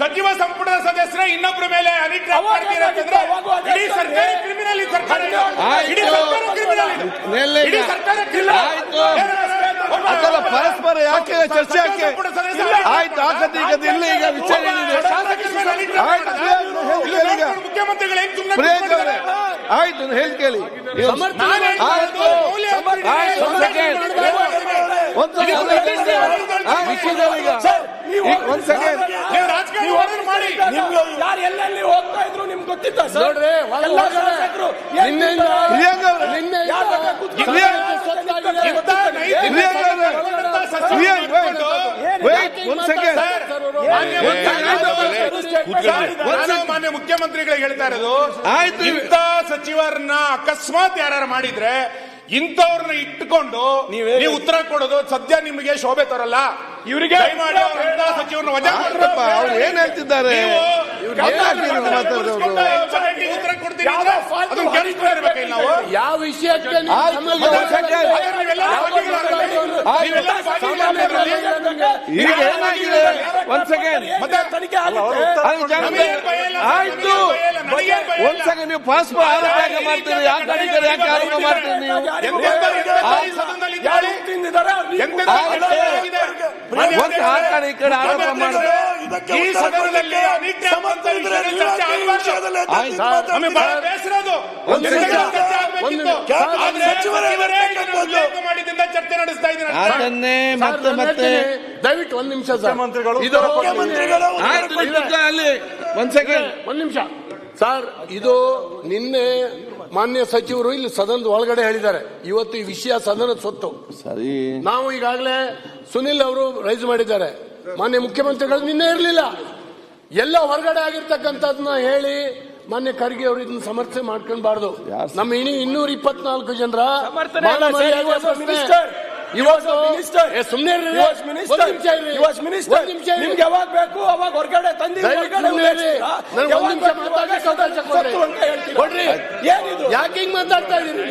ಸಚಿವ ಸಂಪುಟದ ಸದಸ್ಯರ ಇನ್ನೊಬ್ಬರ ಮೇಲೆ ಅನಿಟ್ ಮಾಡ್ತೀರಾ ಅಂತಂದ್ರೆ ಇಡೀ ಸರ್ಕಾರ ಕ್ರಿಮಿನಲ್ ಸರ್ಕಾರ ಇದು. ಇಡೀ ಸರ್ಕಾರ ಕ್ರಿಮಿನಲ್ ಇದು. ನಿಲ್ಲಿ ಇಡೀ ಸರ್ಕಾರ ಆಯ್ತು. ಒಬ್ಬ- ಅದಲ್ಲ ಪರಸ್ಪರ ಯಾಕೆ ಚರ್ಚೆ ಯಾಕೆ ಆಯ್ತು. ಆಗತ್ತೆ ಈಗ ಇಲ್ಲ ಈಗ ವಿಚಾರ. ಮುಖ್ಯಮಂತ್ರಿಗಳು ಹೆಂಗ್? ಆಯ್ತು ಹೇಳಿ ಕೇಳಿ. ಒಂದ್ ಸೆಕೆಂಡ್. ಯಾರು ಎಲ್ಲೆಲ್ಲಿ ಹೋಗ್ತಾ ಇದ್ರು ನಿಮ್ಗೆ ಗೊತ್ತಿತ್ತ ಸರ್? ಮಾನ್ಯ ಮುಖ್ಯಮಂತ್ರಿಗಳಿಗೆ ಹೇಳ್ತಾ ಇರೋದು ಆಯ್ತು. ಸಚಿವರನ್ನ ಅಕಸ್ಮಾತ್ ಯಾರು ಮಾಡಿದ್ರೆ ಇಂಥವ್ರನ್ನ ಇಟ್ಟುಕೊಂಡು ನೀವು ಉತ್ತರ ಕೊಡೋದು ಸದ್ಯ ನಿಮಗೆ ಶೋಭೆ ತರಲ್ಲ. ಇವರಿಗೆ ಸಚಿವರನ್ನ ವಜಾ ಏನ್ ಹೇಳ್ತಿದ್ದಾರೆ? ಉತ್ತರ ಕೊಡ್ತೀವಿ ಯಾವ ವಿಷಯಕ್ಕೆ ಒಂದ್ ಸೆಕೆಂಡ್. ಆಯ್ತು. ಒಂದ್ ತನಿಖೆ ನೀವು ಪಾಸ್ಪೋರ್ಟ್ ಆರೋಪ ಯಾಕೆ ಮಾಡ್ತೀರಿ ಯಾಕೆ ಗಡಿಗರು ಯಾಕೆ ಆರೋಪ ಮಾಡ್ತೀರಿ ನೀವು ಒಂದು ಈ ಕಡೆ ಆರೋಪ ಮಾಡೋದು ಈ ಸದನದಲ್ಲಿ ಅನಿತ್ಯ ಚರ್ಚೆ. ಒಂದು ಚರ್ಚೆ ನಡೆಸ್ತಾ ಇದ್ದೀನಿ. ಅದನ್ನೇ ಮತ್ತೆ ಮತ್ತೆ ದಯವಿಟ್ಟು ಒಂದ್ ನಿಮಿಷ ಸರ್. ಇದು ಅಲ್ಲಿ. ಒಂದ್ ಸೆಕೆಂಡ್ ಒಂದ್ ನಿಮಿಷ. ಸರ್ ಇದು ನಿನ್ನೆ ಮಾನ್ಯ ಸಚಿವರು ಇಲ್ಲಿ ಸದನದ ಒಳಗಡೆ ಹೇಳಿದ್ದಾರೆ. ಇವತ್ತು ಈ ವಿಷಯ ಸದನದ ಸೊತ್ತು. ಸರಿ. ನಾವು ಈಗಾಗಲೇ ಸುನಿಲ್ ಅವರು ರೈಸ್ ಮಾಡಿದ್ದಾರೆ. ಮಾನ್ಯ ಮುಖ್ಯಮಂತ್ರಿಗಳು ನಿನ್ನೆ ಇರಲಿಲ್ಲ. ಎಲ್ಲ ಹೊರಗಡೆ ಆಗಿರ್ತಕ್ಕಂಥದನ್ನ ಹೇಳಿ ಮಾನ್ಯ ಖರ್ಗೆ ಅವರು ಇದನ್ನ ಸಮರ್ಥನೆ ಮಾಡ್ಕೊಂಡ್ಬಾರ್ದು ನಮ್ಮ ಇನಿ ಇನ್ನೂರ ಇಪ್ಪತ್ನಾಲ್ಕು ಜನರ. ನಿಮ್ಗೆ. ಯಾವಾಗ ಬೇಕು ಅವಾಗ ಹೊರಗಡೆ ತಂದಿ. ಏನಿದು ಯಾಕೆ ಹಿಂಗ್ ಮಾತಾಡ್ತಾ ಇದೀರಿ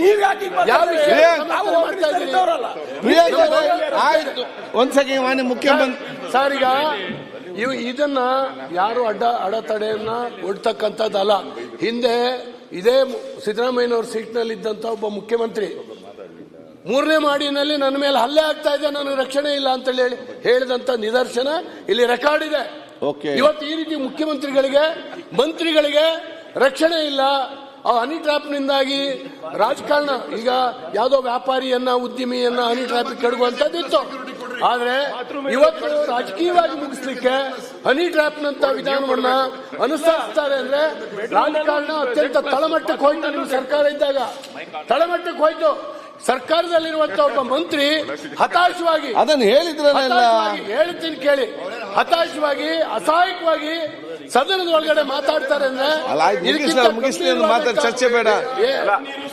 ನೀವ್ ಯಾಕೆ ಮಾನ್ಯ ಮುಖ್ಯಮಂತ್ರಿ ಸರ್ ಈಗ ಇವು ಇದನ್ನ ಯಾರು ಅಡ್ಡ ಅಡತಡೆಯನ್ನ ಒಡ್ತಕ್ಕಂಥದ್ದಲ್ಲ ಹಿಂದೆ ಇದೇ ಸಿದ್ದರಾಮಯ್ಯನವ್ರ ಸೀಟ್ನಲ್ಲಿ ಇದ್ದಂತ ಒಬ್ಬ ಮುಖ್ಯಮಂತ್ರಿ. ಮೂರನೇ ಮಾಡಿನಲ್ಲಿ ನನ್ನ ಮೇಲೆ ಹಲ್ಲೆ ಆಗ್ತಾ ಇದೆ ನನಗೆ ರಕ್ಷಣೆ ಇಲ್ಲ ಅಂತ ಹೇಳಿ ಹೇಳಿದಂತ ನಿದರ್ಶನ ಇಲ್ಲಿ ರೆಕಾರ್ಡ್ ಇದೆ. ಓಕೆ ಇವತ್ತು ಈ ರೀತಿ ಮುಖ್ಯಮಂತ್ರಿಗಳಿಗೆ ಮಂತ್ರಿಗಳಿಗೆ ರಕ್ಷಣೆ ಇಲ್ಲ. ಆ ಹನಿ ಟ್ರಾಪ್ನಿಂದಾಗಿ ರಾಜಕಾರಣ ಈಗ ಯಾವುದೋ ವ್ಯಾಪಾರಿಯನ್ನ ಉದ್ಯಮಿಯನ್ನ ಹನಿ ಟ್ರಾಪ್ ಕೆಡುವಂತದ್ದಿತ್ತು ಆದ್ರೆ ಇವತ್ತು ರಾಜಕೀಯವಾಗಿ ಮುಗಿಸ್ಲಿಕ್ಕೆ ಹನಿ ಟ್ರಾಪ್ನಂತ ವಿಧಾನವನ್ನ ಅನುಸರಿಸ್ತಾರೆ ಅಂದ್ರೆ ರಾಜಕಾರಣ ಅತ್ಯಂತ ತಳಮಟ್ಟಕ್ಕೆ ಹೋಯ್ತು ನಿಮ್ಮ ಸರ್ಕಾರ ಇದ್ದಾಗ. ತಳಮಟ್ಟಕ್ಕೆ ಹೋಯ್ತು. ಸರ್ಕಾರದಲ್ಲಿರುವಂತ ಒಬ್ಬ ಮಂತ್ರಿ ಹತಾಶವಾಗಿ ಅದನ್ನ ಹೇಳಿದ್ರಲ್ಲ ಹತಾಶವಾಗಿ ಹೇಳ್ತೀನಿ ಕೇಳಿ. ಹತಾಶವಾಗಿ ಅಸಹಾಯಕವಾಗಿ ಸದನದ ಒಳಗಡೆ ಮಾತಾಡ್ತಾರೆ ಅಂದ್ರೆ ಮಾತಾಡಿ ಚರ್ಚೆ ಬೇಡ.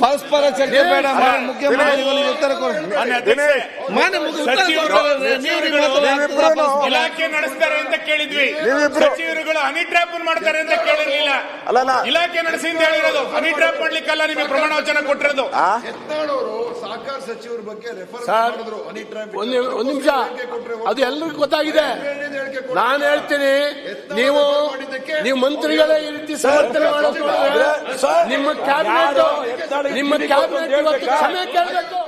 ಪರಸ್ಪರ ಚರ್ಚೆ ಬೇಡ ಮುಖ್ಯಮಂತ್ರಿಗಳಿಗೆ ಉತ್ತರ ಕೊಡಿ. ಮಾನ್ಯ. ಇಲಾಖೆ ನಡೆಸ್ತಾರೆ ಅಂತ ಕೇಳಿದ್ವಿ. ಸಚಿವರುಗಳು ಹನಿ ಟ್ರ್ಯಾಪ್ ಮಾಡ್ತಾರೆ ಅಂತ ಕೇಳಿರ್ಲಿಲ್ಲ. ಇಲಾಖೆ ನಡೆಸಿ ಅಂತ ಹೇಳಿರೋದು. ಹನಿ ಟ್ರಾಪ್ ಮಾಡ್ಲಿಕ್ಕೆಲ್ಲ ನಿಮಗೆ ಪ್ರಮಾಣ ವಚನ ಕೊಟ್ಟಿರೋದು ಸಹಕಾರ ಸಚಿವರ ಬಗ್ಗೆ ಒಂದ್ ನಿಮಿಷ. ಅದು ಎಲ್ರಿಗೂ ಗೊತ್ತಾಗಿದೆ. ನಾನು ಹೇಳ್ತೀನಿ ನೀವು ನೀವು ಮಂತ್ರಿಗಳೇ ಈ ರೀತಿ ಸಮರ್ಥನೆ ಮಾಡೋದು ನಿಮ್ಮ ಕ್ಯಾಬಿನೆಟ್ ನಿಮ್ಮ ಕ್ಯಾಬಿನೆಟ್ ಕ್ಷಮೆ ಕೇಳಬೇಕು.